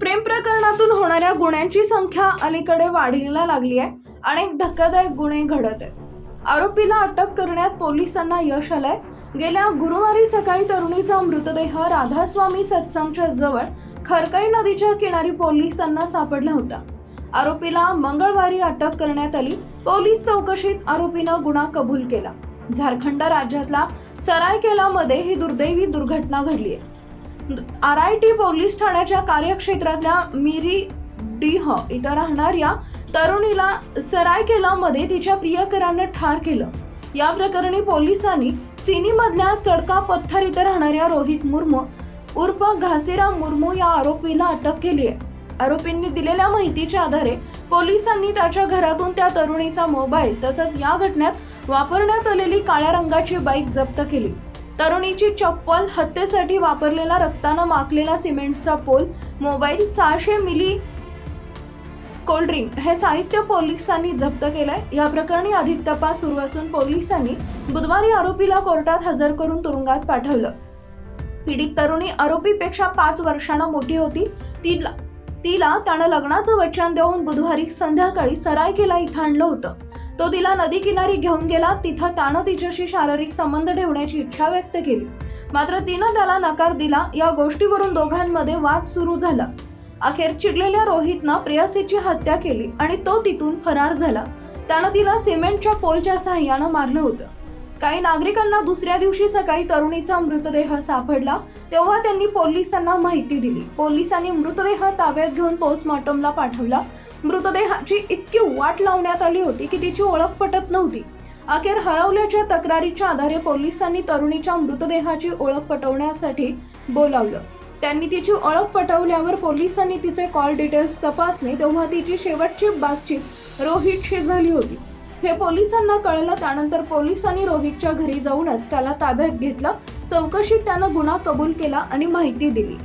प्रेम प्रकरणातून होणाऱ्या गुन्ह्यांची संख्या अलीकडे वाढीला लागली आहे. अनेक धक्कादायक गुन्हे घडत आहेत. आरोपीला अटक करण्यात पोलिसांना यश आलंय. गेल्या गुरुवारी सकाळी तरुणीचा मृतदेह राधास्वामी सत्संगच्या जवळ खरकाई नदीच्या किनारी पोलिसांना सापडला होता. आरोपीला मंगळवारी अटक करण्यात आली. पोलीस चौकशीत आरोपीनं गुन्हा कबूल केला. झारखंड राज्यातला सरायकेलामध्ये ही दुर्दैवी दुर्घटना घडली आहे. आर आय टी पोलीस ठाण्याच्या कार्यक्षेत्रातल्या मिरी डीह इथं राहणाऱ्या तरुणीला सरायकेलामध्ये तिच्या प्रियकरानं ठार केलं. या प्रकरणी पोलिसांनी सिनीमधल्या चडका पत्थर इथं राहणाऱ्या रोहित मुर्मू उर्फ घासीराम मुर्मू या आरोपीला अटक केली आहे. आरोपींनी दिलेल्या माहितीच्या आधारे पोलिसांनी त्याच्या घरातून त्या तरुणीचा मोबाईल तसंच या घटनेत वापरण्यात आलेली काळ्या रंगाची बाईक जप्त केली. तरुणीची चप्पल हत्येसाठी वापरलेला रक्तानं माखलेला सिमेंटचा पोल मोबाईल सहाशे मिली कोल्ड्रिंक हे साहित्य पोलिसांनी जप्त केलंय. या प्रकरणी अधिक तपास सुरू असून पोलिसांनी बुधवारी आरोपीला कोर्टात हजर करून तुरुंगात पाठवलं. पीडित तरुणी आरोपीपेक्षा पाच वर्षांना मोठी होती. तिला तिला त्यानं लग्नाचं वचन देऊन बुधवारी संध्याकाळी सरायकेला इथं आणलं होतं. तो तिला नदी किनारी घेऊन गेला तिथं त्यानं तिच्याशी शारीरिक संबंध ठेवण्याची इच्छा व्यक्त केली. मात्र तिनं त्याला नकार दिला या गोष्टीवरून दोघांमध्ये वाद सुरू झाला. अखेर चिडलेल्या रोहितनं प्रेयसीची हत्या केली आणि तो तिथून फरार झाला. त्यानं तिला सिमेंटच्या पोलच्या सहाय्यानं मारलं होतं. काही नागरिकांना दुसऱ्या दिवशी सकाळी तरुणीचा मृतदेह सापडला तेव्हा त्यांनी पोलिसांना माहिती दिली. पोलिसांनी मृतदेह ताब्यात घेऊन पोस्टमॉर्टमला पाठवला. मृतदेहाची इतकी वाट लावण्यात आली होती की तिची ओळख पटत नव्हती. अखेर हरवल्याच्या तक्रारीच्या आधारे पोलिसांनी तरुणीच्या मृतदेहाची ओळख पटवण्यासाठी बोलावलं. त्यांनी तिची ओळख पटवल्यावर पोलिसांनी तिचे कॉल डिटेल्स तपासले तेव्हा तिची शेवटची बातचीत रोहितशी झाली होती. हे पोलिसांना कळलं त्यानंतर पोलिसांनी रोहितच्या घरी जाऊनच त्याला ताब्यात घेतलं. चौकशीत त्यानं गुन्हा कबूल केला आणि माहिती दिली.